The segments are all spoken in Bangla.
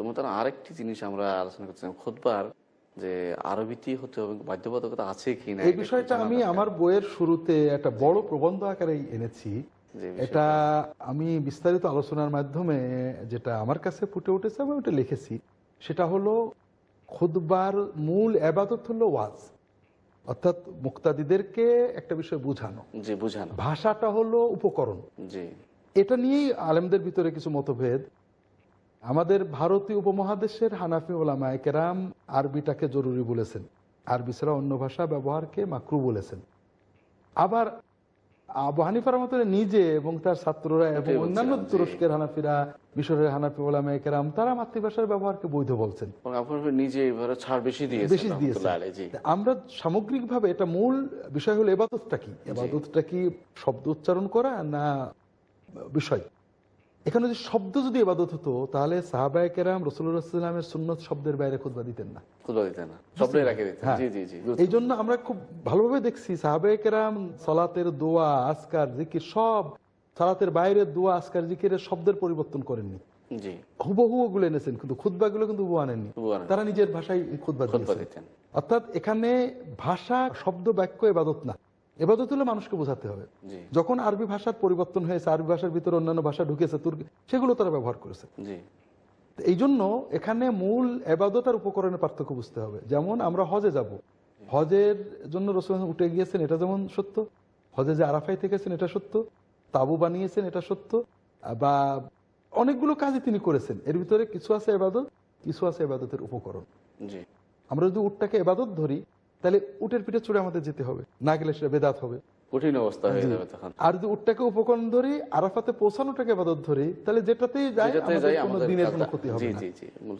তো তার আরেকটি জিনিস আমরা আলোচনা করছিলাম খুদবার যে আরবিতেই হতে হবে বাধ্যবাধকতা আছে কি না এই বিষয়টা আমি আমার বইয়ের শুরুতে একটা বড় প্রবন্ধ আকারে এনেছি। এটা আমি বিস্তারিত আলোচনার মাধ্যমে যেটা আমার কাছে ফুটে উঠেছে আমি ওটা লিখেছি। সেটা হলো খুদবার মূল আবাদত হলো ওয়াজ। অর্থাৎ মুক্তাদিদেরকে একটা বিষয় বোঝানো। জি বুঝানো। ভাষাটা হলো উপকরণ। জি। এটা নিয়েই আলেমদের ভিতরে কিছু মতভেদ। আমাদের ভারতীয় উপমহাদেশের হানাফি ওলামায় কেরাম আরবিটাকে জরুরি বলেছেন। আরবি ছাড়া অন্য ভাষা ব্যবহারকে মাকরু বলেছেন। আবার আবু হানিফার মতো নিজে এবং তার ছাত্ররা এবং অন্যান্য তুরস্কের হানাফিরা মিশরের হানাফি ওলামায় কেরাম তারা মাতৃভাষার ব্যবহারকে বৈধ বলছেন। নিজে ছাড় বেশি দিয়েছে বেশি দিয়েছে। আমরা সামগ্রিকভাবে এটা মূল বিষয় হলো এবাদতটা কি? এবাদতটা কি শব্দ উচ্চারণ করা না বিষয়? এখানে যদি শব্দ যদি এবাদত হতো তাহলে সাহাবায় কেরাম রসুল্লাহামের সুন্নত শব্দের বাইরে খুদবা দিতেন না। হ্যাঁ। এই জন্য আমরা খুব ভালোভাবে দেখছি সাহাবায় কেরাম সলাতের দোয়া আসকার জিকির সব সালাতের বাইরের দোয়া আসকার জিকিরের শব্দের পরিবর্তন করেননি। হুবহু ওগুলো এনেছেন কিন্তু খুদবাগুলো কিন্তু হুবহু আনেননি। তারা নিজের ভাষায় দিয়েছেন। দিতেন। অর্থাৎ এখানে ভাষা শব্দ বাক্য এবাদত না। এবাদত হলে মানুষকে বোঝাতে হবে। যখন আরবি ভাষার পরিবর্তন হয়েছে আরবি ভাষার ভিতরে অন্যান্য ভাষা ঢুকেছে তুর্কি সেগুলো তারা ব্যবহার করেছে। এই জন্য এখানে মূল এবাদত আর উপকরণের পার্থক্য বুঝতে হবে। যেমন আমরা হজে যাব। হজের জন্য রসুল উঠে গিয়েছেন এটা যেমন সত্য। হজে যে আরাফাই থেকেছেন এটা সত্য। তাবু বানিয়েছেন এটা সত্য। বা অনেকগুলো কাজই তিনি করেছেন। এর ভিতরে কিছু আছে এবাদত কিছু আছে এবাদতের উপকরণ। আমরা যদি উটটাকে এবাদত ধরি তাহলে উটের পিঠে চড়ে আমাদের যেতে হবে। না গেলে সেটা বেদাত হবে। কঠিন অবস্থা হয়ে যাবে তখন। আর যদি উটটাকে উপকরণ ধরি আরাফাতে পৌঁছানোটাকে এবাদত ধরি তাহলে যেটাতেই যাই আমাদের দিনের কোনো ক্ষতি হবে না।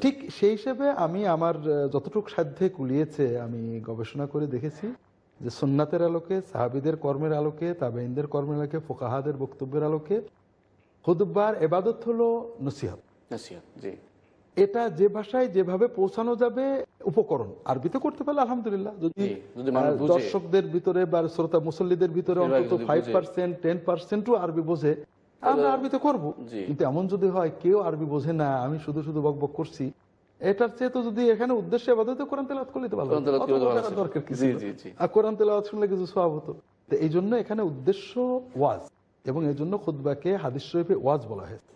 ঠিক সেই হিসেবে আমি আমার যতটুকু সাধ্যে কুলিয়েছে আমি গবেষণা করে দেখেছি যে সুন্নাতের আলোকে সাহাবিদের কর্মের আলোকে তাবেইনদের কর্মের আলোকে ফোকাহাদের বক্তব্যের আলোকে হুদবার এবাদত হলো নসিহত। নসিহত, জি। এটা যে ভাষায় যেভাবে পৌঁছানো যাবে উপকরণ। আরবিতে করতে পারলে আলহামদুলিল্লাহ। যদি। দর্শকদের ভিতরে বা শ্রোতা মুসল্লিদের ভিতরে অন্তত ফাইভ পার্সেন্ট টেন পার্সেন্টও আরবি বোঝে আমরা আরবিতে করব। কিন্তু এমন যদি হয় কেউ আরবি বোঝে না আমি শুধু শুধু বক বক করছি এটার চেয়ে তো যদি এখানে উদ্দেশ্যে আবাদতে কোরআন তেলাওয়াত করলে তো ভালো। দরকার কি জি, ছিল? জি, জি। আর কোরআন তেলাওয়াত শুনলে কিছু সওয়াব হতো। তো এই জন্য এখানে উদ্দেশ্য ওয়াজ এবং এই জন্য খুদ্বাকে হাদিস শরীফে ওয়াজ বলা হয়েছে।